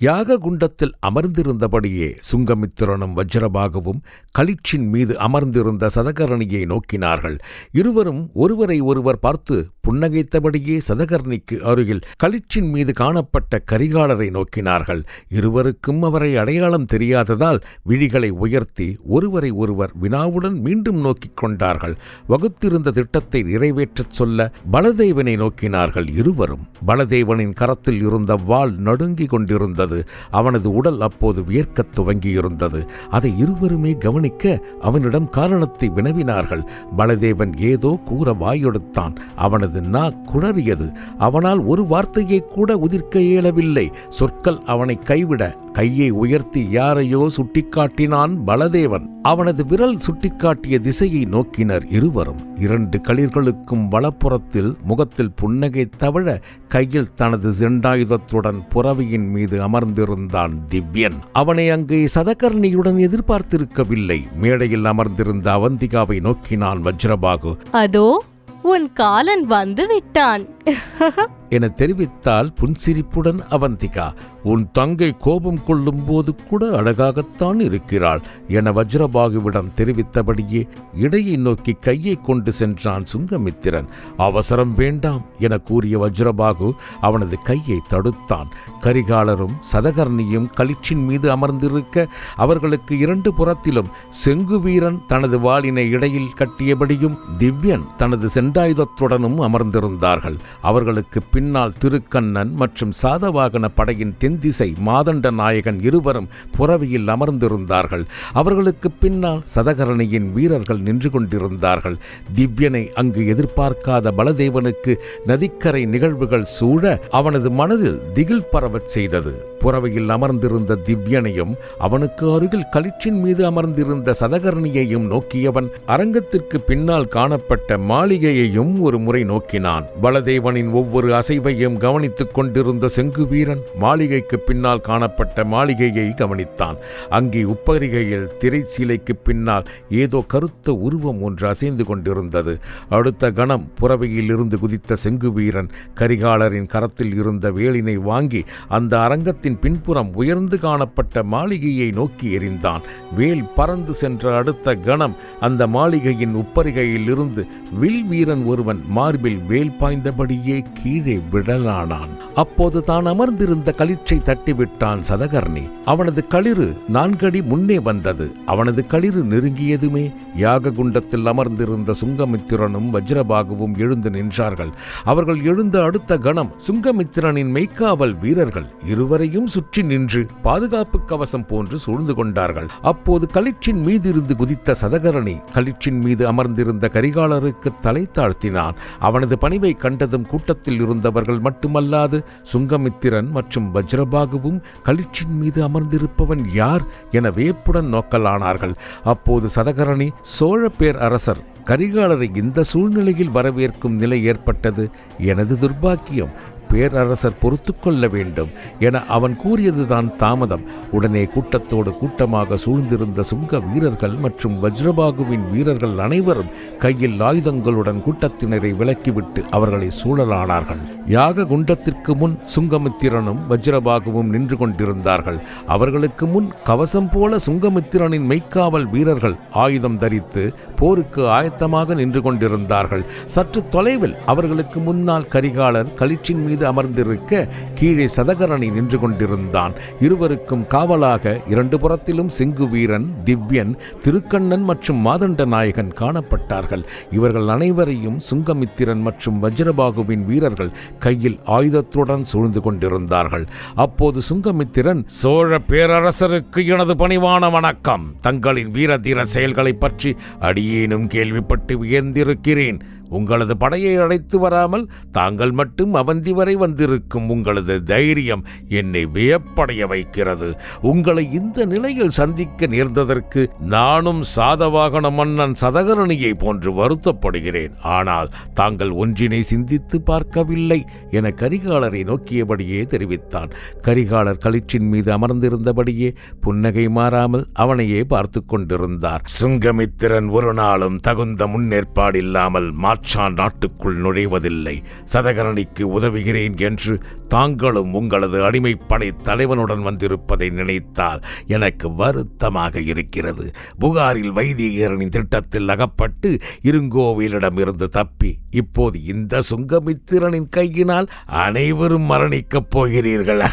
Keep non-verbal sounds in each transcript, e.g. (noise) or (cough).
யாக குண்டத்தில் அமர்ந்திருந்தபடியே சுங்கமித்திரனும் வஜ்ரபாகவும் களிச்சின் மீது அமர்ந்திருந்த சதகரணியை நோக்கினார்கள். இருவரும் ஒருவரை ஒருவர் பார்த்து புன்னகைத்தபடியே சதகர்ணிக்கு அருகில் களிச்சின் மீது காணப்பட்ட கரிகாலரை நோக்கினார்கள். இருவருக்கும் அவரை அடையாளம் தெரியாததால் விழிகளை உயர்த்தி ஒருவரை ஒருவர் வினாவுடன் மீண்டும் நோக்கிக் கொண்டார்கள். வகுத்திருந்த திட்டத்தை நிறைவேற்றச் சொல்ல பலதேவனை நோக்கினார்கள் இருவரும். பலதேவனின் கரத்தில் இருந்த வாள் நடுங்கிக் கொண்டிருந்தது. அவனது உடல் அப்போது வியர்க்கத் துவங்கியிருந்தது. அதை இருவருமே கவனிக்க அவனிடம் காரணத்தை வினவினார்கள். பலதேவன் ஏதோ கூற வாயெடுத்தான். அவனது நா குளறியது அவனால் ஒரு வார்த்தையை கூட உதிர்க்க இயலவில்லை. சொற்கள் அவனை கைவிட கையை உயர்த்தி யாரையோ சுட்டிக்காட்டினான் பலதேவன். அவனது விரல் சுட்டிக்காட்டிய திசையை நோக்கினர் இருவரும். இரண்டு களிர்களுக்கும் வலப்புறத்தில் முகத்தில் புன்னகை தவழ கையில் தனது ஜெண்டாயுதத்துடன் புறவியின் மீது அமர்ந்திருந்தான் திவ்யன். அவனை அங்கே சதகர்ணியுடன் எதிர்பார்த்திருக்கவில்லை. மேடையில் அமர்ந்திருந்த அவந்திகாவை நோக்கினான் வஜ்ரபாகு. அதோ உன் காலன் வந்து விட்டான் (laughs) என தெரிவித்தால் புன்சிரிப்புடன் அவந்திகா உன் தங்கை கோபம் கொள்ளும் போது கூட அழகாகத்தான் இருக்கிறாள் என வஜ்ரபாகுவிடம் தெரிவித்தபடியே இடையை நோக்கி கையை கொண்டு சென்றான் சுங்கமித்திரன். அவசரம் வேண்டாம் என கூறிய வஜ்ரபாகு அவனது கையை தடுத்தான். கரிகாலரும் சதகர்ணியும் களிற்றின் மீது அமர்ந்திருக்க அவர்களுக்கு இரண்டு புறத்திலும் செங்குவீரன் தனது வாளினை இடையில் கட்டியபடியும் திவ்யன் தனது செண்டாயுதத்துடனும் அமர்ந்திருந்தார்கள். அவர்களுக்கு பின்னால் திருக்கண்ணன் மற்றும் சாதவாகன படையின் தென்திசை மாதண்ட நாயகன் இருவரும் புறவியில் அமர்ந்திருந்தார்கள். அவர்களுக்கு பின்னால் சதகரணியின் வீரர்கள் நின்று கொண்டிருந்தார்கள். திவ்யனை அங்கு எதிர்பார்க்காத பலதேவனுக்கு நதிக்கரை நிகழ்வுகள் சூழ அவனது மனதில் திகில் பரவச் செய்தது. புறவையில் அமர்ந்திருந்த திவ்யனையும் அவனுக்கு அருகில் களிற்றின் மீது அமர்ந்திருந்த சதகரணியையும் நோக்கியவன் அரங்கத்திற்கு பின்னால் காணப்பட்ட மாளிகையையும் ஒரு முறை நோக்கினான். பலதேவனின் ஒவ்வொரு அசைவையும் கவனித்துக் கொண்டிருந்த செங்குவீரன் மாளிகைக்கு பின்னால் காணப்பட்ட மாளிகையை கவனித்தான். அங்கே உப்பரிகையில் திரைச்சீலைக்கு பின்னால் ஏதோ கருத்த உருவம் ஒன்று அசைந்து கொண்டிருந்தது. அடுத்த கணம் புறவையில் இருந்து குதித்த செங்குவீரன் கரிகாலரின் கரத்தில் இருந்த வேலினை வாங்கி அந்த அரங்கத்தின் பின்புறம் உயர்ந்து காணப்பட்ட மாளிகையை நோக்கி எறிந்தான். வேல் பறந்து சென்ற அடுத்த கணம் அந்த மாளிகையின் உப்பரிகையில் இருந்து வில் வீரன் ஒருவன் மார்பில் வேல் பாய்ந்தபடியே கீழே விடலானான். அப்போது தான் அமர்ந்திருந்த களிற்றை தட்டிவிட்டான் சதகர்ணி. அவனது களிறு நான்கடி முன்னே வந்தது. அவனது களிறு நெருங்கியதுமே யாக குண்டத்தில் அமர்ந்திருந்த சுங்கமித்திரனும் வஜ்ரபாகுவும் எழுந்து நின்றார்கள். அவர்கள் எழுந்த அடுத்த கணம் சுங்கமித்திரனின் மெய்க்காவல் வீரர்கள் இருவரையும் சுற்றி நின்று பாதுகாப்பு கவசம் போன்று சூழ்ந்து கொண்டார்கள். அப்போது களிற்றின் மீதிருந்து குதித்த சதகரணி களிற்றின் மீது அமர்ந்திருந்த கரிகாலருக்கு தலை தாழ்த்தினான். அவனது பணிவை கண்டதும் கூட்டத்தில் இருந்த இருந்தவர்கள் மட்டுமல்லாது சுங்கமித்திரன் மற்றும் வஜ்ரபாகுவும் கலிச்சின் மீது அமர்ந்திருப்பவன் யார் என வேப்புடன் நோக்கலானார்கள். அப்போது சதகரணி சோழ பேர் அரசர் கரிகாலரை இந்த சூழ்நிலையில் வரவேற்கும் நிலை ஏற்பட்டது. எனது துர்பாக்கியம் பேரரசர் பொறுத்து கொள்ள வேண்டும் என அவன் கூறியதுதான் தாமதம். உடனே கூட்டத்தோடு கூட்டமாக சூழ்ந்திருந்த சுங்க வீரர்கள் மற்றும் வஜ்ரபாகுவின் வீரர்கள் அனைவரும் கையில் ஆயுதங்களுடன் கூட்டத்தினரை விலக்கிவிட்டு அவர்களை சூழலானார்கள். யாக குண்டத்திற்கு முன் சுங்கமித்திரனும் வஜ்ரபாகுவும் நின்று கொண்டிருந்தார்கள். அவர்களுக்கு முன் கவசம் போல சுங்கமித்திரனின் மெய்க்காவல் வீரர்கள் ஆயுதம் தரித்து போருக்கு ஆயத்தமாக நின்று கொண்டிருந்தார்கள். சற்று தொலைவில் அவர்களுக்கு முன்னால் கரிகாலர் களிற்றின் மீது அமர்ந்திருக்க கீழே சதகரணி நின்று கொண்டிருந்தான். இருவருக்கும் காவலாக இரண்டு புறத்திலும் செங்கு வீரன் திவ்யன் திருக்கண்ணன் மற்றும் மாதண்ட நாயகன் காணப்பட்டார்கள். இவர்கள் அனைவரையும் சுங்கமித்திரன் மற்றும் வஜ்ரபாகுவின் வீரர்கள் கையில் ஆயுதத்துடன் சூழ்ந்து கொண்டிருந்தார்கள். அப்போது சுங்கமித்திரன் சோழ பேரரசருக்கு எனது பணிவான வணக்கம். தங்களின் வீர தீர செயல்களைப் பற்றி அடியேனும் கேள்விப்பட்டு வியந்திருக்கிறேன். உங்களது படையை அழைத்து வராமல் தாங்கள் மட்டும் அவந்தி வரை வந்திருக்கும் உங்களது தைரியம் என்னை வியப்படைய வைக்கிறது. உங்களை இந்த நிலையில் சந்திக்க நேர்ந்ததற்கு நானும் சாதவாகன மன்னன் சதகரணியை போன்று வருத்தப்படுகிறேன். ஆனால் தாங்கள் ஒன்றினை சிந்தித்து பார்க்கவில்லை என கரிகாலரை நோக்கியபடியே தெரிவித்தான். கரிகாலர் களிற்றின் மீது அமர்ந்திருந்தபடியே புன்னகை மாறாமல் அவனையே பார்த்து கொண்டிருந்தார். சுங்கமித்திரன் ஒரு நாளும் தகுந்த முன்னேற்பாடில்லாமல் பாட்ஷா நாட்டுக்குள் நுழைவதில்லை. சதகரணிக்கு உதவுகிறேன் என்று தாங்களும் உங்களது அடிமைப்படை தலைவனுடன் வந்திருப்பதை நினைத்தால் எனக்கு வருத்தமாக இருக்கிறது. புகாரில் வைத்தியரனின் திட்டத்தில் அகப்பட்டு இருங்கோவிலிடமிருந்து தப்பி இப்போது இந்த சுங்கமித்திரனின் கையினால் அனைவரும் மரணிக்கப் போகிறீர்கள். (laughs)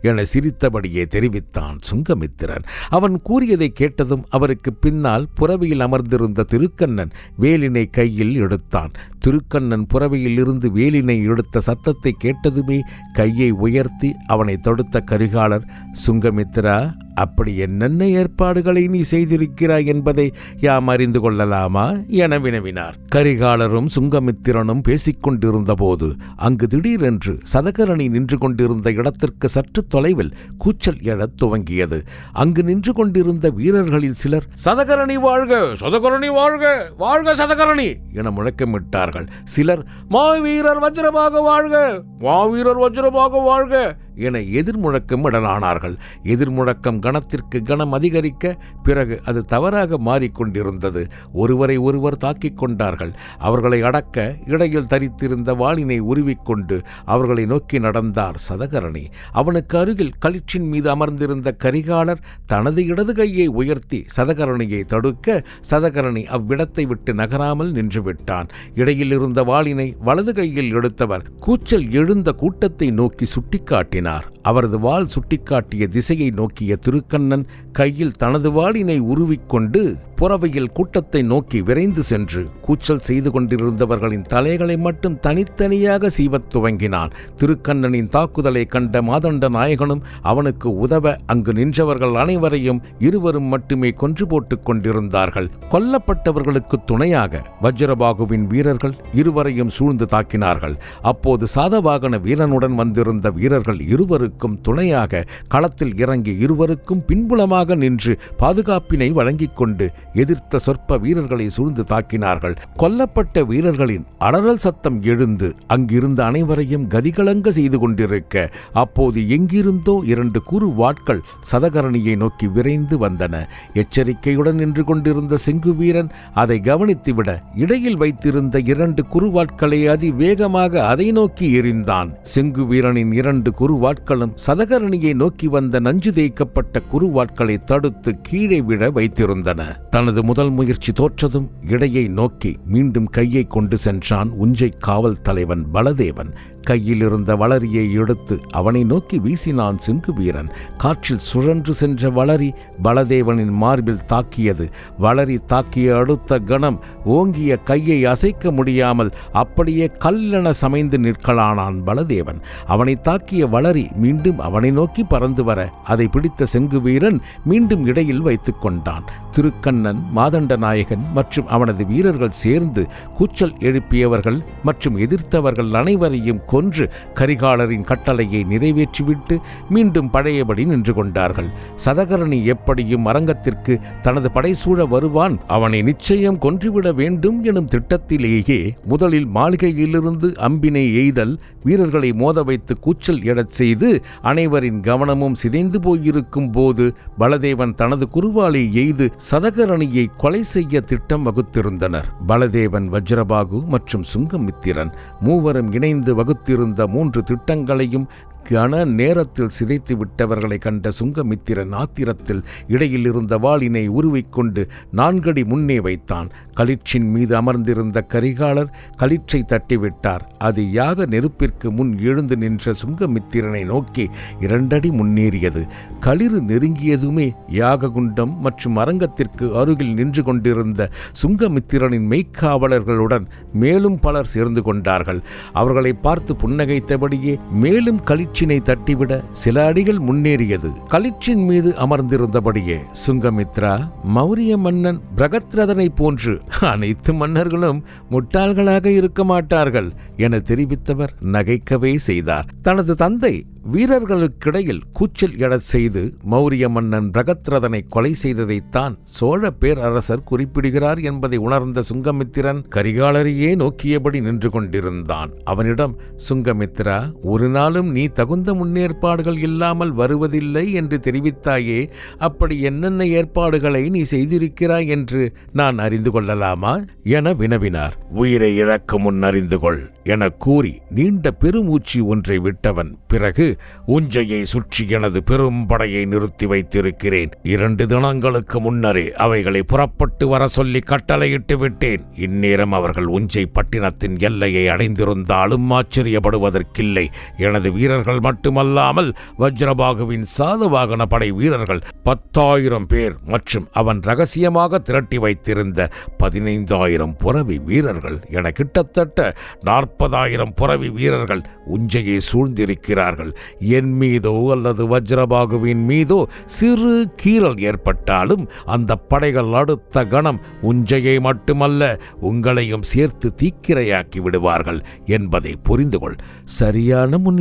என சிரித்தபடியே தெரிவித்தான் சுங்கமித்திரன். அவன் கூறியதை கேட்டதும் அவருக்கு பின்னால் புறவியில் அமர்ந்திருந்த திருக்கண்ணன் வேலி வேலினை கையில் எடுத்தான். திருக்கண்ணன் புறவையிலிருந்து வேலினை எடுத்த சத்தத்தை கேட்டதுமே கையை உயர்த்தி அவனை தொடுத்த கரிகாலர் சுங்கமித்ரா அப்படி என்னென்ன ஏற்பாடுகளை நீ செய்திருக்கிறாய் என்பதை யாம் அறிந்து கொள்ளலாமா? என வினவினார். கரிகாலரும் சுங்கமித்திரனும் பேசிக் போது அங்கு திடீரென்று சதகரணி நின்று கொண்டிருந்த இடத்திற்கு சற்று தொலைவில் கூச்சல் எழத் துவங்கியது. அங்கு நின்று கொண்டிருந்த வீரர்களில் சிலர் சதகரணி வாழ்க சதகரணி வாழ்க வாழ்க சதகரணி என முழக்கமிட்டார்கள். சிலர் மாவீரர் வஜ்ரமாக வாழ்க! மாவீரர் வஜ்ரமாக வாழ்க! என எதிர்முழக்கம் இடனானார்கள் எதிர்முழக்கம் கணத்திற்கு கணம் அதிகரிக்க பிறகு அது தவறாக மாறிக்கொண்டிருந்தது. ஒருவரை ஒருவர் தாக்கிக் கொண்டார்கள். அவர்களை அடக்க இடையில் தரித்திருந்த வாளினை உருவிக்கொண்டு அவர்களை நோக்கி நடந்தார் சதகரணி. அவனுக்கு அருகில் களிற்றின் மீது அமர்ந்திருந்த கரிகாலர் தனது இடது கையை உயர்த்தி சதகரணியை தடுக்க சதகரணி அவ்விடத்தை விட்டு நகராமல் நின்றுவிட்டான் இடையில் இருந்த வாளினை வலது கையில் எடுத்தவர் கூச்சல் எழுந்த கூட்டத்தை நோக்கி சுட்டிக்காட்டினார். النار. அவரது வாள் சுட்டிக்காட்டிய திசையை நோக்கிய திருக்கண்ணன் கையில் தனது வாளினை உருவிக்கொண்டு புறவையில் கூட்டத்தை நோக்கி விரைந்து சென்று கூச்சல் செய்து கொண்டிருந்தவர்களின் தலைகளை மட்டும் தனித்தனியாக சீவத் துவங்கினான். திருக்கண்ணனின் தாக்குதலை கண்ட மாதண்ட நாயகனும் அவனுக்கு உதவ அங்கு நின்றவர்கள் அனைவரையும் இருவரும் மட்டுமே கொன்று போட்டுக் கொண்டிருந்தார்கள். கொல்லப்பட்டவர்களுக்கு துணையாக வஜ்ரபாகுவின் வீரர்கள் இருவரையும் சூழ்ந்து தாக்கினார்கள். அப்போது சாதவாகன வீரனுடன் வந்திருந்த வீரர்கள் இருவருக்கும் துணையாக களத்தில் இறங்கி இருவருக்கும் பின்புலமாக நின்று பாதுகாப்பினை வழங்கிக் கொண்டு எதிர்த்த சொற்ப வீரர்களை சூழ்ந்து தாக்கினார்கள். கொல்லப்பட்ட வீரர்களின் அலறல் சத்தம் எழுந்து அங்கிருந்த அனைவரையும் கதிகலங்க செய்து கொண்டிருக்க அப்போது எங்கிருந்தோ இரண்டு குறு வாட்கள் சதகரணியை நோக்கி விரைந்து வந்தன. எச்சரிக்கையுடன் நின்று கொண்டிருந்த செங்கு வீரன் அதை கவனித்துவிட இடையில் வைத்திருந்த இரண்டு குறுவாட்களை அதிவேகமாக அதை நோக்கி எறிந்தான். செங்கு வீரனின் இரண்டு குறுவாட்களும் சதகரணியை நோக்கி வந்த நஞ்சு தேய்க்கப்பட்ட குருவாட்களை தடுத்து கீழே விழ வைத்திருந்தன. தனது முதல் முயற்சி தோற்றதும் இடையை நோக்கி மீண்டும் கையை கொண்டு சென்றான் உஞ்சை காவல் தலைவன் பலதேவன். கையில் இருந்த வளரியை எடுத்து அவனை நோக்கி வீசினான் சிங்கு வீரன். காற்றில் சுழன்று சென்ற வளரி பலதேவனின் மார்பில் தாக்கியது. வளரி தாக்கிய அடுத்த கணம் ஓங்கிய கையை அசைக்க முடியாமல் அப்படியே கல்லென சமைந்து நிற்கலானான் பலதேவன். அவனை தாக்கிய வளரி மீண்டும் அவனை நோக்கி பறந்து வர அதை பிடித்த செங்கு வீரன் மீண்டும் இடையில் வைத்துக் கொண்டான். திருக்கண்ணன் மாதண்ட நாயகன் மற்றும் அவனது வீரர்கள் சேர்ந்து கூச்சல் எழுப்பியவர்கள் மற்றும் எதிர்த்தவர்கள் அனைவரையும் கொன்று கரிகாலரின் கட்டளையை நிறைவேற்றிவிட்டு மீண்டும் பழையபடி நின்று கொண்டார்கள். சதகரணி எப்படியும் அரங்கத்திற்கு தனது படைசூழ வருவான் அவனை நிச்சயம் கொன்றுவிட வேண்டும் எனும் திட்டத்திலேயே முதலில் மாளிகையிலிருந்து அம்பினை எய்தல் வீரர்களை மோத வைத்து கூச்சல் எழச் செய்து அனைவரின் கவனமும் சிதைந்து போயிருக்கும் போது பலதேவன் தனது குருவாலை எய்து சதகரணியை கொலை செய்ய திட்டம் வகுத்திருந்தனர். பலதேவன் வஜ்ரபாகு மற்றும் சுங்கமித்திரன் மூவரும் இணைந்து வகுத்திருந்த மூன்று திட்டங்களையும் கன நேரத்தில் சிதைத்து விட்டவர்களை கண்ட சுங்கமித்திரன் ஆத்திரத்தில் இடையில் இருந்த வாளினை உருவிக்கொண்டு நான்கடி முன்னே வைத்தான். களிற்றின் மீது அமர்ந்திருந்த கரிகாலர் களிற்றை தட்டிவிட்டார். அது யாக நெருப்பிற்கு முன் எழுந்து நின்ற சுங்கமித்திரனை நோக்கி இரண்டடி முன்னேறியது. களிறு நெருங்கியதுமே யாககுண்டம் மற்றும் அரங்கத்திற்கு அருகில் நின்று கொண்டிருந்த சுங்கமித்திரனின் மெய்க்காவலர்களுடன் மேலும் பலர் சேர்ந்து கொண்டார்கள். அவர்களை பார்த்து புன்னகைத்தபடியே மேலும் களிற்றினை தட்டிவிட சில அடிகள் முன்னேறியது. களிற்றின் மீது அமர்ந்திருந்தபடியே சுங்கமித்ரா மௌரிய மன்னன் பிரகத்ரதனை போன்று அனைத்து மன்னர்களும் முட்டாள்களாக இருக்க மாட்டார்கள் என தெரிவித்தவர் நகைக்கவே செய்தார். தனது தந்தை வீரர்களுக்கிடையில் கூச்சல் எழச் செய்து மௌரிய மன்னன் பிரகத்ரதனை கொலை செய்ததைத்தான் சோழ பேரரசர் குறிப்பிடுகிறார் என்பதை உணர்ந்த சுங்கமித்திரன் கரிகாலரையே நோக்கியபடி நின்று கொண்டிருந்தான். அவனிடம் சுங்கமித்ரா ஒரு நாளும் நீ தகு தகுந்த முன்னேற்பாடுகள் இல்லாமல் வருவதில்லை என்று தெரிவித்தாயே அப்படி என்னென்ன ஏற்பாடுகளை நீ செய்திருக்கிறாய் என்று நான் அறிந்து கொள்ளலாமா? என வினவினார். உயிரை இழக்க முன் அறிந்து கொள் என கூறி நீண்ட பெருமூச்சு ஒன்றை விட்டவன் பிறகு உஞ்சையை சுற்றி எனது பெரும் படையை நிறுத்தி வைத்திருக்கிறேன். இரண்டு தினங்களுக்கு முன்னரே அவைகளை புறப்பட்டு வர சொல்லி கட்டளையிட்டு விட்டேன். இந்நேரம் அவர்கள் உஞ்சை பட்டினத்தின் எல்லையை அடைந்திருந்தாலும் ஆச்சரியப்படுவதற்கில்லை. எனது வீரர்கள் மட்டுமல்லாமல் வஜ்ரபாகுவின் சாதவாகன படை வீரர்கள் பத்தாயிரம் பேர் மற்றும் அவன் ரகசியமாக திரட்டி வைத்திருந்த பதினைந்தாயிரம் புறவி வீரர்கள் என கிட்டத்தட்ட நாற்பதாயிரம் புறவி வீரர்கள் உஞ்சையை சூழ்ந்திருக்கிறார்கள். என் மீதோ அல்லது வஜ்ரபாகுவின் மீதோ சிறு கீறல் ஏற்பட்டாலும் அந்த படைகள் அடுத்த கணம் உஞ்சையை மட்டுமல்ல உங்களையும் சேர்த்து தீக்கிரையாக்கி விடுவார்கள் என்பதை புரிந்து கொள் சரியான முன்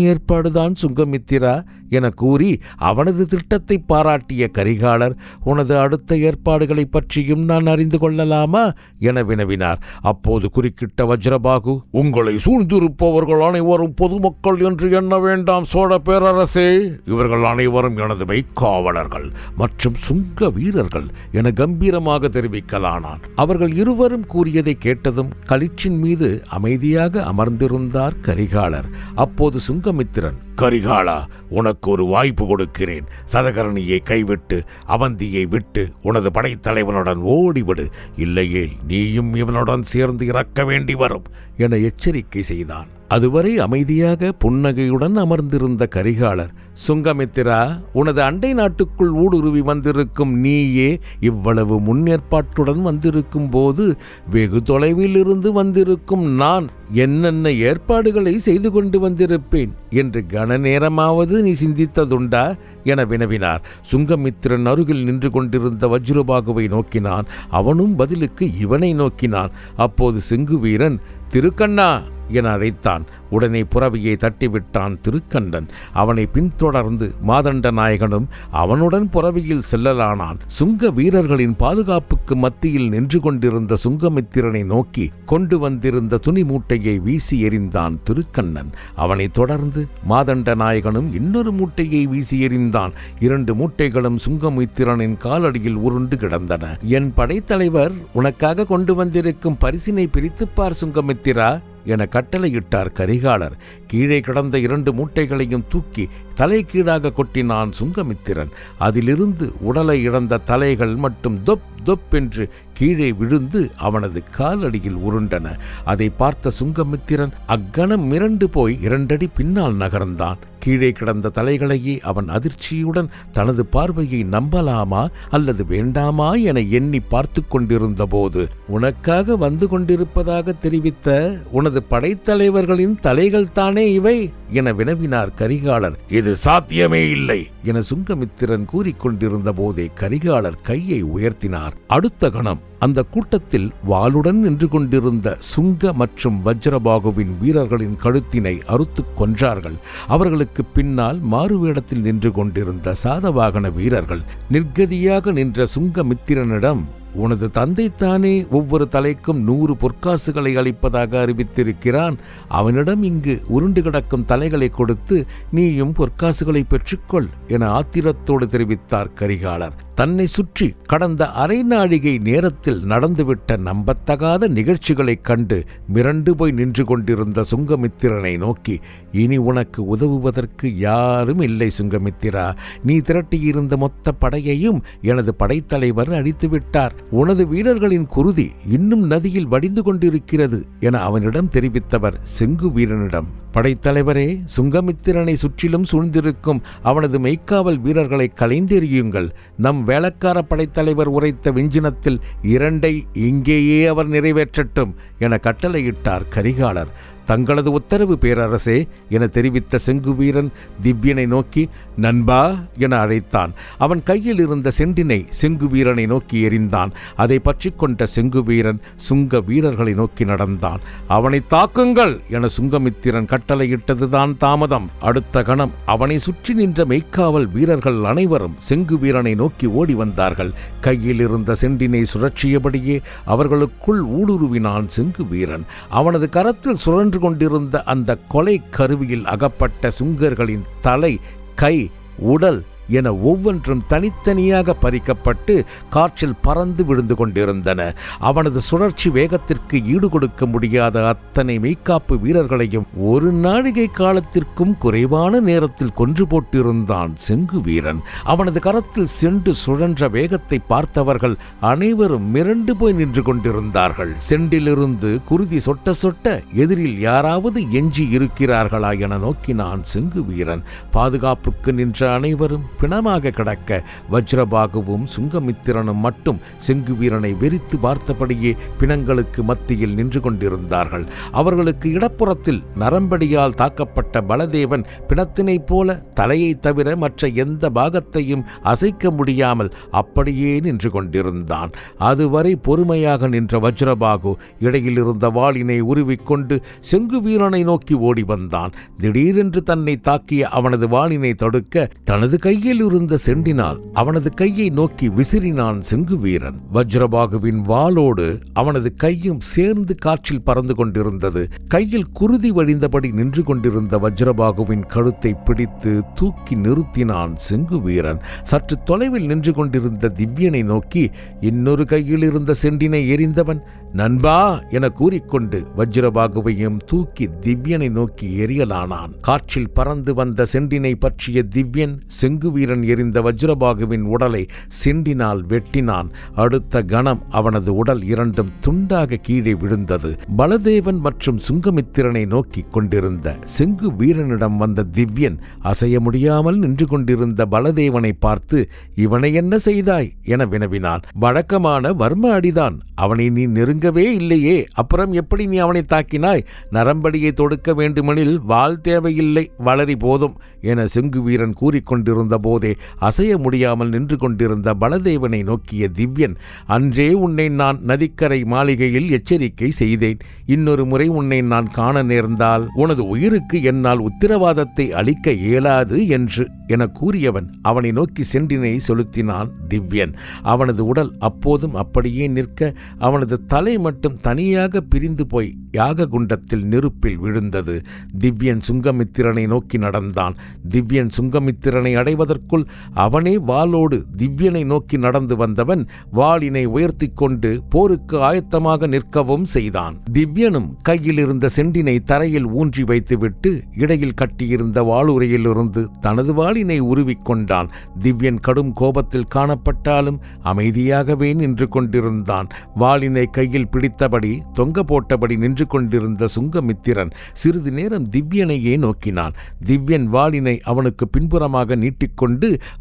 ஏற்பாடுதான் சுங்கமித்திரா என கூறி அவனது திட்டத்தை பாராட்டிய கரிகாலர் உனது அடுத்த ஏற்பாடுகளைப் பற்றியும் நான் அறிந்து கொள்ளலாமா? என வினவினார். அப்போது குறுக்கிட்ட வஜ்ரபாகு உங்களை சூழ்ந்திருப்பவர்கள் அனைவரும் பொதுமக்கள் என்று எண்ண வேண்டாம் சோழ பேரரசே. இவர்கள் அனைவரும் எனது மெய்க்காவலர்கள் மற்றும் சுங்க வீரர்கள் என கம்பீரமாக தெரிவிக்கலானான். அவர்கள் இருவரும் கூறியதை கேட்டதும் களிற்றின் மீது அமைதியாக அமர்ந்திருந்தார் கரிகாலர். அப்போது சுங்கமித்திரன் கரிகாலா உனக்கு ஒரு வாய்ப்பு கொடுக்கிறேன். சதகரணியை கைவிட்டு அவந்தியை விட்டு உனது படைத்தலைவனுடன் ஓடிவிடு. இல்லையேல் நீயும் இவனுடன் சேர்ந்து இறக்க வேண்டி வரும் என எச்சரிக்கை செய்தான். அதுவரை அமைதியாக புன்னகையுடன் அமர்ந்திருந்த கரிகாலர் சுங்கமித்திரா உனது அண்டை நாட்டுக்குள் ஊடுருவி வந்திருக்கும் நீயே இவ்வளவு முன்னேற்பாட்டுடன் வந்திருக்கும் போது வெகு தொலைவில் இருந்து வந்திருக்கும் நான் என்னென்ன ஏற்பாடுகளை செய்து கொண்டு வந்திருப்பேன்? என்று கன நேரமாவது நீ சிந்தித்ததுண்டா? என வினவினார். சுங்கமித்திரன் அருகில் நின்று கொண்டிருந்த வஜ்ரபாகுவை நோக்கினான். அவனும் பதிலுக்கு இவனை நோக்கினான். அப்போது செங்குவீரன் திருக்கண்ணா என அழைத்தான். உடனே புறவியை தட்டிவிட்டான் திருக்கண்டன். அவனை பின்தொடர்ந்து மாதண்ட நாயகனும் அவனுடன் புறவியில் செல்லலானான். சுங்க வீரர்களின் பாதுகாப்புக்கு மத்தியில் நின்று கொண்டிருந்த சுங்கமித்திரனை நோக்கி கொண்டு வந்திருந்த துணி மூட்டையை வீசி எறிந்தான் திருக்கண்ணன். அவனைத் தொடர்ந்து மாதண்ட நாயகனும் இன்னொரு மூட்டையை வீசி எறிந்தான். இரண்டு மூட்டைகளும் சுங்கமித்திரனின் காலடியில் உருண்டு கிடந்தன. என் படைத்தலைவர் உனக்காக கொண்டு வந்திருக்கும் பரிசினை பிரித்துப்பார் சுங்கமித்திரா! என கட்டளையிட்டார் கரிகாலர். கீழே கிடந்த இரண்டு மூட்டைகளையும் தூக்கி தலைகீழாக கொட்டினான் சுங்கமித்திரன். அதிலிருந்து உடலை இழந்த தலைகள் மட்டும் தொப் தொப் என்று கீழே விழுந்து அவனது காலடியில் உருண்டன. அதை பார்த்த சுங்கமித்திரன் அக்கணம் மிரண்டு போய் இரண்டடி பின்னால் நகர்ந்தான். கீழே கிடந்த தலைகளையே அவன் அதிர்ச்சியுடன் தனது பார்வையை நம்பலாமா அல்லது வேண்டாமா என எண்ணி பார்த்து கொண்டிருந்தபோது உனக்காக வந்து கொண்டிருப்பதாக தெரிவித்த உனது படைத்தலைவர்களின் தலைகள் தானே இவை? என வினவினார் கரிகாலர். இது சாத்தியமே இல்லை. என சுங்கமித்திரன் கூறிக்கொண்டிருந்த போதே கரிகாலர் கையை உயர்த்தினார். அடுத்த கணம் அந்த கூட்டத்தில் வாளுடன் நின்று கொண்டிருந்த சுங்க மற்றும் வஜ்ரபாகுவின் வீரர்களின் கழுத்தினை அறுத்துக் கொன்றார்கள். அவர்களுக்கு பின்னால் மாறுவேடத்தில் நின்று கொண்டிருந்த சாதவாகன வீரர்கள் நிர்கதியாக நின்ற சுங்கமித்திரனிடம் உனது தந்தைத்தானே ஒவ்வொரு தலைக்கும் நூறு பொற்காசுகளை அளிப்பதாக அறிவித்திருக்கிறான். அவனிடம் இங்கு உருண்டு கிடக்கும் தலைகளை கொடுத்து நீயும் பொற்காசுகளை பெற்றுக்கொள் என ஆத்திரத்தோடு தெரிவித்தார் கரிகாலர். தன்னை சுற்றி கடந்த அரை நாழிகை நேரத்தில் நடந்துவிட்ட நம்பத்தகாத நிகழ்ச்சிகளைக் கண்டு மிரண்டு போய் நின்று கொண்டிருந்த சுங்கமித்திரனை நோக்கி இனி உனக்கு உதவுவதற்கு யாரும் இல்லை சுங்கமித்திரா. நீ திரட்டியிருந்த மொத்த படையையும் எனது படைத்தலைவர் அழித்துவிட்டார். உனது வீரர்களின் குருதி இன்னும் நதியில் வடிந்து கொண்டிருக்கிறது என அவனிடம் தெரிவித்தவர் செங்கு வீரனிடம். படைத்தலைவரே சுங்கமித்திரனை சுற்றிலும் சூழ்ந்திருக்கும் அவனது மெய்க்காவல் வீரர்களை கலைந்தெறியுங்கள் நம் வேளக்கார படைத்தலைவர் உரைத்த விஞ்சினத்தில் இரண்டை இங்கேயே அவர் நிறைவேற்றட்டும் என கட்டளையிட்டார் கரிகாலர். தங்களது உத்தரவு பேரரசே என தெரிவித்த செங்குவீரன் திவ்யனை நோக்கி நண்பா என அழைத்தான். அவன் கையில் இருந்த செண்டினை செங்குவீரனை நோக்கி எறிந்தான். அதை பற்றி கொண்ட செங்குவீரன் சுங்க வீரர்களை நோக்கி நடந்தான். அவனை தாக்குங்கள் என சுங்கமித்திரன் கட்டளையிட்டதுதான் தாமதம். அடுத்த கணம் அவனை சுற்றி நின்ற மெய்க்காவல் வீரர்கள் அனைவரும் செங்கு வீரனை நோக்கி ஓடி வந்தார்கள். கையில் இருந்த செண்டினை சுழற்றியபடியே அவர்களுக்குள் ஊடுருவினான் செங்கு வீரன். அவனது கரத்தில் சுழன்று கொண்டிருந்த அந்த கொலை கருவியில் அகப்பட்ட சுங்கர்களின் தலை கை உடல் என ஒவ்வொன்றும் தனித்தனியாக பறிக்கப்பட்டு காற்றில் பறந்து விழுந்து கொண்டிருந்தன. அவனது சுழற்சி வேகத்திற்கு ஈடு கொடுக்க முடியாத அத்தனை மெய்க்காப்பு வீரர்களையும் ஒரு நாழிகை காலத்திற்கும் குறைவான நேரத்தில் கொன்று போட்டிருந்தான் செங்கு வீரன். அவனது கரத்தில் சென்று சுழன்ற வேகத்தை பார்த்தவர்கள் அனைவரும் மிரண்டு போய் நின்று கொண்டிருந்தார்கள். செண்டிலிருந்து குருதி சொட்ட சொட்ட எதிரில் யாராவது எஞ்சி இருக்கிறார்களா என நோக்கினான் செங்கு வீரன். பாதுகாப்புக்கு நின்ற அனைவரும் பிணமாக கிடக்க வஜ்ரபாகுவும் சுங்கமித்திரனும் மட்டும் செங்குவீரனை வெறித்து பார்த்தபடியே பிணங்களுக்கு மத்தியில் நின்று கொண்டிருந்தார்கள். அவர்களுக்கு இடப்புறத்தில் நரம்படியால் தாக்கப்பட்ட பலதேவன் பிணத்தினைப் போல தலையை தவிர மற்ற எந்த பாகத்தையும் அசைக்க முடியாமல் அப்படியே நின்று கொண்டிருந்தான். அதுவரை பொறுமையாக நின்ற வஜ்ரபாகு இடையில் இருந்த வாளினை உருவிக்கொண்டு செங்கு வீரனை நோக்கி ஓடி வந்தான். திடீரென்று தன்னை தாக்கிய அவனது வாளினை தடுக்க தனது கையில் இருந்த செண்டினால் அவனது கையை நோக்கி விசிறினான் செங்கு வீரன். வஜ்ரபாகுவின் வாளோடு அவனது கையும் சேர்ந்து காற்றில் பறந்து கொண்டிருந்தது. கையில் குருதி வழிந்தபடி நின்று கொண்டிருந்த வஜ்ரபாகுவின் கழுத்தை பிடித்து தூக்கி நிறுத்தினான் செங்கு வீரன். சற்று தொலைவில் நின்று கொண்டிருந்த திவ்யனை நோக்கி இன்னொரு கையில் இருந்த செண்டினை எரிந்தவன்? நண்பா! என கூறிக்கொண்டு வஜ்ரபாகுவையும் தூக்கி திவ்யனை நோக்கி எரியலானான் காற்றில் பறந்து வந்த செண்டினை பற்றிய திவ்யன் செங்கு வீரன் எறிந்த வஜ்ரபாகுவின் உடலை செண்டினால் வெட்டினான். அடுத்த கணம் அவனது உடல் இரண்டும் துண்டாக கீழே விழுந்தது. பலதேவன் மற்றும் சுங்கமித்திரனை நோக்கி கொண்டிருந்த செங்கு வீரனிடம் வந்த திவ்யன் அசைய முடியாமல் நின்று கொண்டிருந்த பலதேவனை பார்த்து இவனை என்ன செய்தாய்? என வினவினான். வழக்கமான வர்ம அடிதான். அவனை நீ நெருங்கவே இல்லையே. அப்புறம் எப்படி நீ அவனை தாக்கினாய்? நரம்படியை தொடுக்க வேண்டுமெனில் வாள் தேவையில்லை. வளரி போதும் என செங்கு வீரன் கூறிக்கொண்டிருந்த போதே அசைய முடியாமல் நின்று கொண்டிருந்த பலதேவனை நோக்கிய திவ்யன் அன்றே உன்னை நான் நதிக்கரை மாளிகையில் எச்சரிக்கை செய்தேன். இன்னொரு முறை உன்னை நான் காண நேர்ந்தால் உனது உயிருக்கு என்னால் உத்தரவாதத்தை அளிக்க இயலாது என்று என கூறியவன் அவனை நோக்கி சென்றினை செலுத்தினான் திவ்யன். அவனது உடல் அப்போதும் அப்படியே நிற்க அவனது தலை மட்டும் தனியாக பிரிந்து போய் யாக குண்டத்தில் நெருப்பில் விழுந்தது. திவ்யன் சுங்கமித்திரனை நோக்கி நடந்தான். திவ்யன் சுங்கமித்திரனை அதற்குள் அவனே வாளோடு திவ்யனை நோக்கி நடந்து வந்தவன் வாளினை உயர்த்தி கொண்டு போருக்கு ஆயத்தமாக நிற்கவும் செய்தான். திவ்யனும் கையில் இருந்த செண்டினை தரையில் ஊன்றி வைத்துவிட்டு இடையில் கட்டியிருந்த வாளுரையிலிருந்து தனது வாளினை உருவிக்கொண்டான். திவ்யன் கடும் கோபத்தில் காணப்பட்டாலும் அமைதியாகவே நின்று கொண்டிருந்தான். வாளினை கையில் பிடித்தபடி தொங்க போட்டபடி நின்று கொண்டிருந்த சுங்கமித்திரன் சிறிது நேரம் திவ்யனையே நோக்கினான். திவ்யன் வாளினை அவனுக்கு பின்புறமாக நீட்டிக்கொண்டு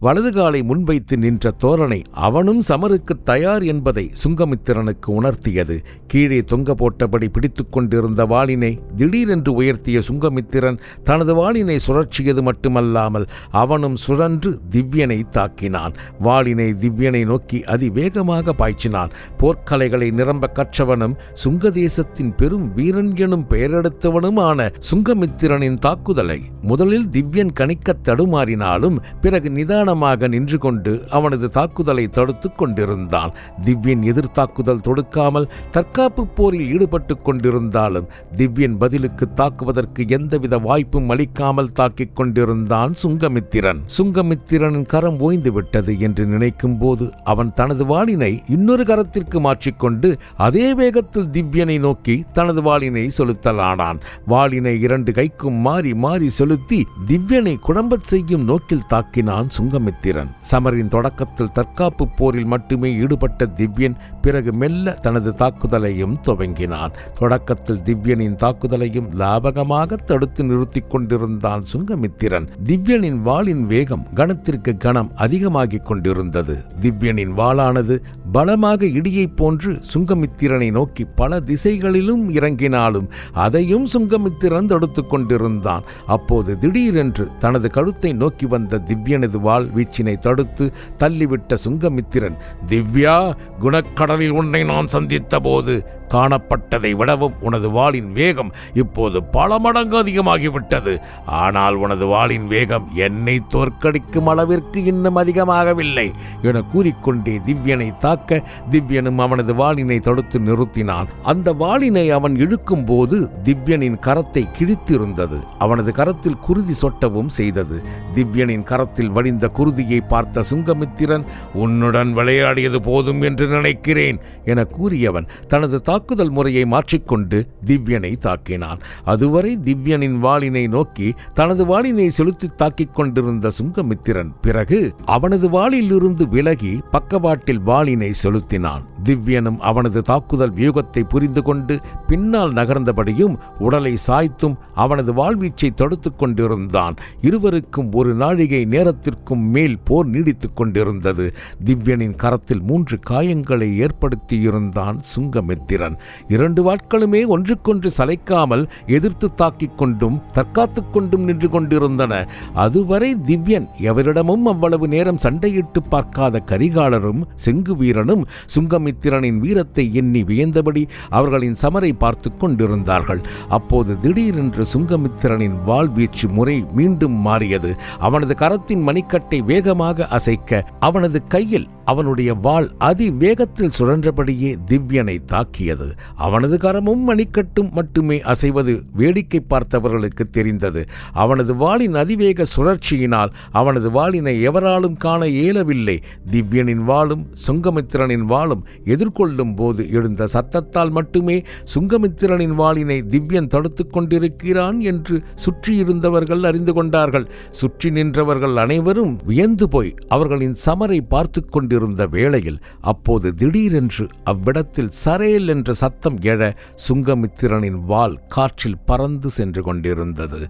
வலது காலை முன்வைத்து நின்ற தோரணை அவனும் சமருக்கு தயார் என்பதை சுங்கமித்திரனுக்கு உணர்த்தியது. கீழே தொங்க போட்டபடி பிடித்து கொண்டிருந்த வாளினை திடீரென்று உயர்த்திய சுங்கமித்திரன் தனது வாளினை சுழற்சியது மட்டுமல்லாமல் அவனும் சுழன்று திவ்யனை தாக்கினான். வாளினை திவ்யனை நோக்கி அதிவேகமாக பாய்ச்சினான். போர்க்கலைகளை நிரம்ப கற்றவனும் சுங்கதேசத்தின் பெரும் வீரன் எனும் பெயரெடுத்தவனுமான சுங்கமித்திரனின் தாக்குதலை முதலில் திவ்யன் கணிக்கத் தடுமாறினாலும் பிறகு நிதானமாக நின்று கொண்டு அவனது தாக்குதலை தடுத்து கொண்டிருந்தான். திவ்யன் எதிர்த்தாக்குதல் தொடுக்காமல் தற்காப்பு போரில் ஈடுபட்டு கொண்டிருந்தாலும் திவ்யன் பதிலுக்கு தாக்குவதற்கு எந்தவித வாய்ப்பும் அளிக்காமல் தாக்கிக் கொண்டிருந்தான் சுங்கமித்திரன். சுங்கமித்திரனின் கரம் ஓய்ந்து விட்டது என்று நினைக்கும் போது அவன் தனது வாளினை இன்னொரு கரத்திற்கு மாற்றிக்கொண்டு அதே வேகத்தில் திவ்யனை நோக்கி தனது வாளினை செலுத்தலானான். வாளினை இரண்டு கைக்கும் மாறி மாறி செலுத்தி திவ்யனை குழம்பச் செய்யும் நோக்கில் தாக்கினான். சுங்கமித்திரன். சமரின் தொடக்கத்தில் தற்காப்பு போரில் மட்டுமே ஈடுபட்ட திவ்யன் பிறகு மெல்ல தனது தாக்குதலையும் துவங்கினான். தொடக்கத்தில் திவ்யனின் தாக்குதலையும் லாபகமாக தடுத்து நிறுத்தி கொண்டிருந்தான் சுங்கமித்திரன். திவ்யனின் வாளின் வேகம் கணத்திற்கு கணம் அதிகமாகிக் கொண்டிருந்தது. திவ்யனின் வாளானது பலமாக இடியைப் போன்று சுங்கமித்திரனை நோக்கி பல திசைகளிலும் இறங்கினாலும் அதையும் சுங்கமித்திரன் தடுத்து கொண்டிருந்தான். அப்போது திடீரென்று தனது கழுத்தை நோக்கி வந்த திவ்யனது வாள் வீச்சினை தடுத்து தள்ளிவிட்ட சுங்கமித்திரன் திவ்யா குணக்கடலில் உன்னை நான் சந்தித்த போது காணப்பட்டதை விடவும் உனது வாளின் வேகம் இப்போது பல மடங்கு அதிகமாகிவிட்டது. ஆனால் உனது வாளின் வேகம் என்னை தோற்கடிக்கும் அளவிற்கு இன்னும் அதிகமாகவில்லை என கூறிக்கொண்டே திவ்யனை தாக்க திவ்யனும் அவனது வாளினை தடுத்து நிறுத்தினான். அந்த வாளினை அவன் இழுக்கும் போது திவ்யனின் கரத்தை கிழித்திருந்தது. அவனது கரத்தில் குருதி சொட்டவும் செய்தது. திவ்யனின் கரத்தில் வடிந்த குருதியை பார்த்த சுங்கமித்திரன் உன்னுடன் விளையாடியது போதும் என்று நினைக்கிறேன் என கூறியவன் தனது தாக்குதல் முறையை மாற்றிக்கொண்டு திவ்யனை தாக்கினான். அதுவரை திவ்யனின் வாளினை நோக்கி தனது வாளினை செலுத்தி தாக்கிக் கொண்டிருந்த சுங்கமித்திரன் பிறகு அவனது வாளிலிருந்து விலகி பக்கவாட்டில் வாளினை செலுத்தினான். திவ்யனும் அவனது தாக்குதல் வியூகத்தை புரிந்து கொண்டு பின்னால் நகர்ந்தபடியும் உடலை சாய்த்தும் அவனது வாழ்வீச்சை தடுத்துக் கொண்டிருந்தான். இருவருக்கும் ஒரு நாழிகை நேரத்திற்கும் மேல் போர் நீடித்துக் கொண்டிருந்தது. திவ்யனின் கரத்தில் மூன்று காயங்களை ஏற்படுத்தியிருந்தான் சுங்கமித்திரன். இரண்டு வாட்களுமே ஒன்றுக்கொன்று சளைக்காமல் எதிர்த்து தாக்கிக் கொண்டும் தற்காத்துக் கொண்டும் நின்று கொண்டிருந்தன. அதுவரை திவ்யன் எவரிடமும் அவ்வளவு நேரம் சண்டையிட்டு பார்க்காத கரிகாலரும் செங்கு வீரனும் சுங்கமித்திரனின் வீரத்தை எண்ணி வியந்தபடி அவர்களின் சமரை பார்த்து கொண்டிருந்தார்கள். அப்போது திடீரென்று சுங்கமித்திரனின் வாழ்வீச்சு முறை மீண்டும் மாறியது. அவனது கரத்தின் மணிக்கட்டை வேகமாக அசைக்க அவனது கையில் அவனுடைய வாள் அதிவேகத்தில் சுழன்றபடியே திவ்யனை தாக்கியது. அவனது கரமும் மணிக்கட்டும் மட்டுமே அசைவது வேடிக்கை பார்த்தவர்களுக்கு தெரிந்தது. அவனது வாளின் அதிவேக சுழற்சியினால் அவனது வாளினை எவராலும் காண இயலவில்லை. திவ்யனின் வாளும் சுங்கமித்திரனின் வாளும் எதிர்கொள்ளும் போது எழுந்த சத்தத்தால் மட்டுமே சுங்கமித்திரனின் வாளினை திவ்யன் தடுத்துக் கொண்டிருக்கிறான் என்று சுற்றியிருந்தவர்கள் அறிந்து கொண்டார்கள். சுற்றி நின்றவர்கள் அனைவரும் வியந்து போய் அவர்களின் சமரை பார்த்து கொண்டிருந்த வேளையில் அப்போது திடீரென்று அவ்விடத்தில் சரேல் என்ற சத்தம் எழ சுங்கமித்திரனின் வாள் காற்றில் பறந்து சென்று கொண்டிருந்தது.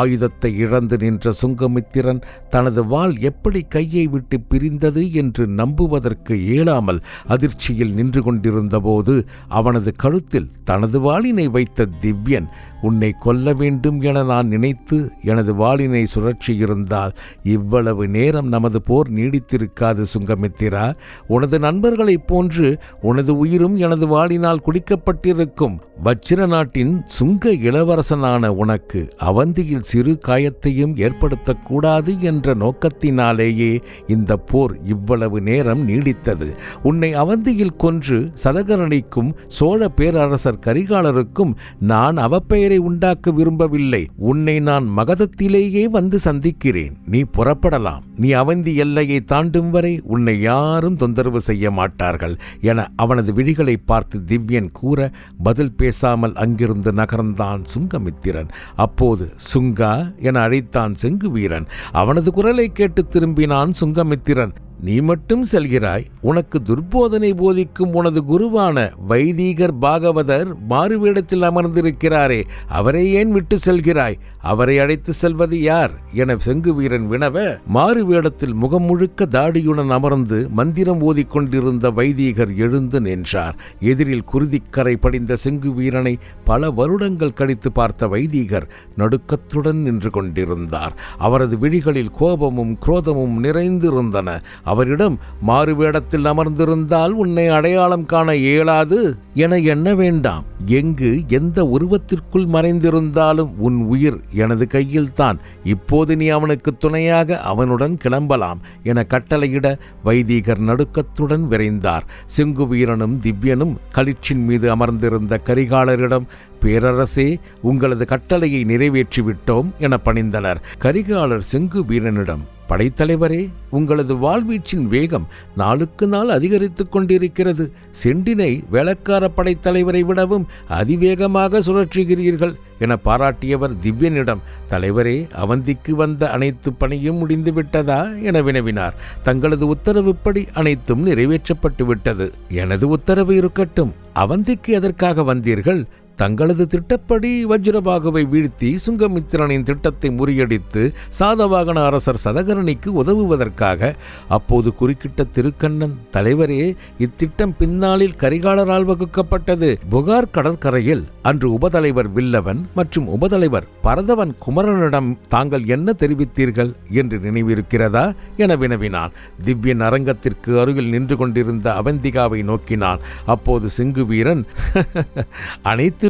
ஆயுதத்தை இழந்து நின்ற சுங்கமித்திரன் தனது வாள் எப்படி கையை விட்டு பிரிந்தது என்று நம்புவதற்கு இயலாமல் அதிர்ச்சியில் நின்று கொண்டிருந்தபோது அவனது கழுத்தில் தனது வாளினை வைத்த திவ்யன் உன்னை கொல்ல வேண்டும் என நான் நினைத்து எனது வாளினை சுழற்றியிருந்தால் இவ்வளவு நேரம் நமது போர் நீடித்திருக்காது சுங்கமித்திரா. உனது நண்பர்களைப் போன்று உனது உயிரும் எனது வாளினால் குடிக்கப்பட்டிருக்கும். வச்சிர நாட்டின் சுங்க இளவரசனான உனக்கு அவந்தியில் சிறு காயத்தையும் ஏற்படுத்தக்கூடாது என்ற நோக்கத்தினாலேயே இந்த போர் இவ்வளவு நேரம் நீடித்தது. உன்னை அவந்தியில் கொன்று சதகரணிக்கும் சோழ பேரரசர் கரிகாலருக்கும் நான் அவப்பெயரை உண்டாக்க விரும்பவில்லை. உன்னை நான் மகதத்திலேயே வந்து சந்திக்கிறேன். நீ புறப்படலாம். நீ அவந்தி எல்லையை தாண்டும் வரை உன்னை யாரும் தொந்தரவு செய்ய மாட்டார்கள் என அவனது விழிகளை பார்த்து திவ்யன் கூற பதில் பேசாமல் அங்கிருந்து நகர்ந்தான் சுங்கமித்திரன். அப்போது சுங்கா என அழைத்தான் செங்கு வீரன். அவனது குரலை கேட்டு திரும்பினான் சுங்கமித்திரன். நீ மட்டும் செல்கிறாய். உனக்கு துர்போதனை போதிக்கும் உனது குருவான வைதீகர் பாகவதர் மாறுவேடத்தில் அமர்ந்திருக்கிறாரே. அவரை ஏன் விட்டு செல்கிறாய்? அவரை அழைத்து செல்வது யார் என செங்கு வீரன் வினவ மாறுவேடத்தில் முகம் முழுக்க தாடியுடன் அமர்ந்து மந்திரம் ஓதிக்கொண்டிருந்த வைதீகர் எழுந்து நின்றார். எதிரில் குருதிக்கரை படிந்த செங்கு வீரனை பல வருடங்கள் கழித்து பார்த்த வைதீகர் நடுக்கத்துடன் நின்று கொண்டிருந்தார். அவரது விழிகளில் கோபமும் குரோதமும் நிறைந்திருந்தன. அவரிடம் மாறுவேடத்தில் அமர்ந்திருந்தால் உன்னை அடையாளம் காண இயலாது என எண்ண வேண்டாம். எங்கு எந்த உருவத்திற்குள் மறைந்திருந்தாலும் உன் உயிர் எனது கையில்தான். இப்போது நீ அவனுக்கு துணையாக அவனுடன் கிளம்பலாம் என கட்டளையிட வைதீகர் நடுக்கத்துடன் விரைந்தார். செங்கு வீரனும் திவ்யனும் களிற்றின் மீது அமர்ந்திருந்த கரிகாலரிடம் பேரரசே உங்களது கட்டளையை நிறைவேற்றிவிட்டோம் என பணிந்தனர். கரிகாலர் செங்கு வீரனிடம் படைத்தலைவரே உங்களது வாழ்வீச்சின் வேகம் நாளுக்கு நாள் அதிகரித்து கொண்டிருக்கிறது. செண்டினை வேளக்கார படைத்தலைவரை விடவும் அதிவேகமாக சுழற்றுகிறீர்கள் என பாராட்டியவர் திவ்யனிடம் தலைவரே அவந்திக்கு வந்த அனைத்து பணியும் முடிந்துவிட்டதா என வினவினார். தங்களது உத்தரவுப்படி அனைத்தும் நிறைவேற்றப்பட்டு விட்டது. எனது உத்தரவு இருக்கட்டும். அவந்திக்கு எதற்காக வந்தீர்கள்? தங்களது திட்டப்படி வஜ்ரபாகுவை வீழ்த்தி சுங்கமித்திரனின் திட்டத்தை முறியடித்து சாதவாகன அரசர் சதகரணிக்கு உதவுவதற்காக அப்போது குறுக்கிட்ட திருக்கண்ணன் தலைவரே இத்திட்டம் பின்னாளில் கரிகாலரால் வகுக்கப்பட்டது. புகார் கடற்கரையில் அன்று உபதலைவர் வில்லவன் மற்றும் உபதலைவர் பரதவன் குமரனிடம் தாங்கள் என்ன தெரிவித்தீர்கள் என்று நினைவிருக்கிறதா என வினவினான். திவ்யன் அரங்கத்திற்கு அருகில் நின்று கொண்டிருந்த அவந்திகாவை நோக்கினான். அப்போது சிங்கு வீரன்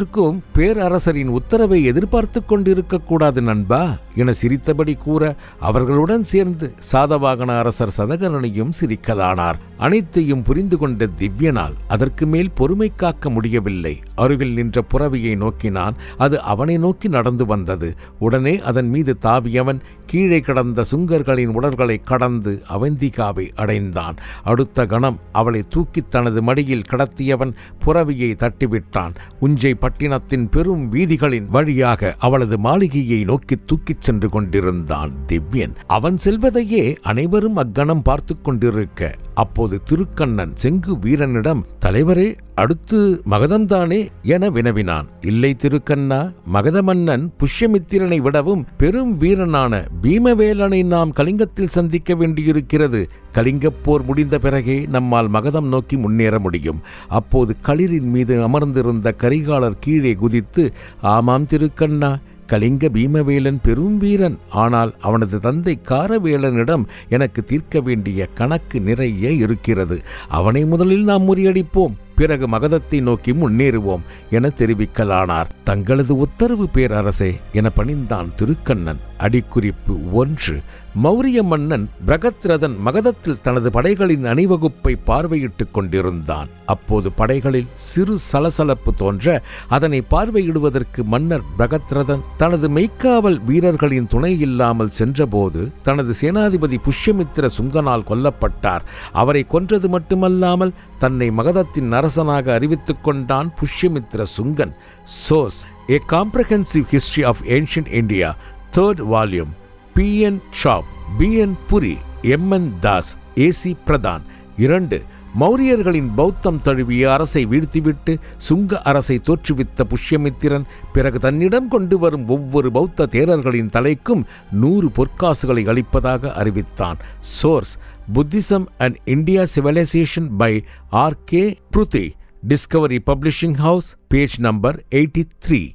அனைத்திற்கும் பேரரசரின் உத்தரவை எதிர்பார்த்து கொண்டிருக்க கூடாது நண்பா. என சிரித்தபடி கூற அவர்களுடன் சேர்ந்து சாதவாகன அரசர் சதகரனையும் சிரிக்கலானார். அனைத்தையும் புரிந்து கொண்ட திவ்யனால் அதற்கு மேல் பொறுமை காக்க முடியவில்லை. அருகில் நின்ற புறவியை நோக்கினான். அது அவனை நோக்கி நடந்து வந்தது. உடனே அதன் மீது தாவியவன் கீழே கடந்த சுங்கர்களின் உடல்களை கடந்து அவந்திகாவை அடைந்தான். அடுத்த கணம் அவளை தூக்கித் தனது மடியில் கடத்தியவன் புறவியை தட்டிவிட்டான். உஞ்சை பட்டினத்தின் பெரும் வீதிகளின் வழியாக அவளது மாளிகையை நோக்கி தூக்கித் சென்று கொண்டிருந்தான் திவ்யன். அவன் செல்வதையே அனைவரும் அக்கணம் பார்த்து கொண்டிருக்க அப்போது திருக்கண்ணன் செங்கு வீரனிடம் தலைவரே அடுத்து மகதம்தானே? என வினவினான். இல்லை திருக்கண்ணா மகத மன்னன் புஷ்யமித்திரனை விடவும் பெரும் வீரனான பீமவேலனை நாம் கலிங்கத்தில் சந்திக்க வேண்டியிருக்கிறது. கலிங்கப் போர் முடிந்த பிறகே நம்மால் மகதம் நோக்கி முன்னேற முடியும். அப்போது களிரின் மீது அமர்ந்திருந்த கரிகாலர் கீழே குதித்து ஆமாம் திருக்கண்ணா கலிங்க பீமவேலன் பெரும் வீரன். ஆனால் அவனது தந்தை காரவேலனிடம் எனக்கு தீர்க்க வேண்டிய கணக்கு நிறைய இருக்கிறது. அவனை முதலில் நாம் முறியடிப்போம். பிறகு மகதத்தை நோக்கி முன்னேறுவோம் என தெரிவிக்கலானார். தங்களது உத்தரவு பேரரசே என பணிந்தான் திருக்கண்ணன். அடிக்குறிப்பு ஒன்று. மௌரிய மன்னன் பிரகத்ரதன் மகதத்தில் தனது படைகளின் அணிவகுப்பை பார்வையிட்டுக் கொண்டிருந்தான். அப்போது படைகளில் சிறு சலசலப்பு தோன்ற அதனை பார்வையிடுவதற்கு மன்னர் பிரகத்ரதன் தனது மெய்க்காவல் வீரர்களின் துணை இல்லாமல் சென்றபோது தனது சேனாதிபதி புஷ்யமித்திர சுங்கனால் கொல்லப்பட்டார். அவரை கொன்றது மட்டுமல்லாமல் தன்னை மகதத்தின் அரசனாக அறிவித்துக் கொண்டான் புஷ்யமித்திர சுங்கன். Sous a comprehensive history of ancient India third volume B N shop B N Puri M N Das A C Pradhan. இரண்டு மௌரியர்களின் பௌத்தம் தழுவிய அரசை வீழ்த்திவிட்டு சுங்க அரசை தோற்றுவித்த புஷ்யமித்திரன் பிறகு தன்னிடம் கொண்டு வரும் ஒவ்வொரு பௌத்த தேரர்களின் தலைக்கும் நூறு பொற்காசுகளை அளிப்பதாக அறிவித்தான். Source Buddhism and India civilization by R K Puruthi Discovery Publishing House page number eighty three.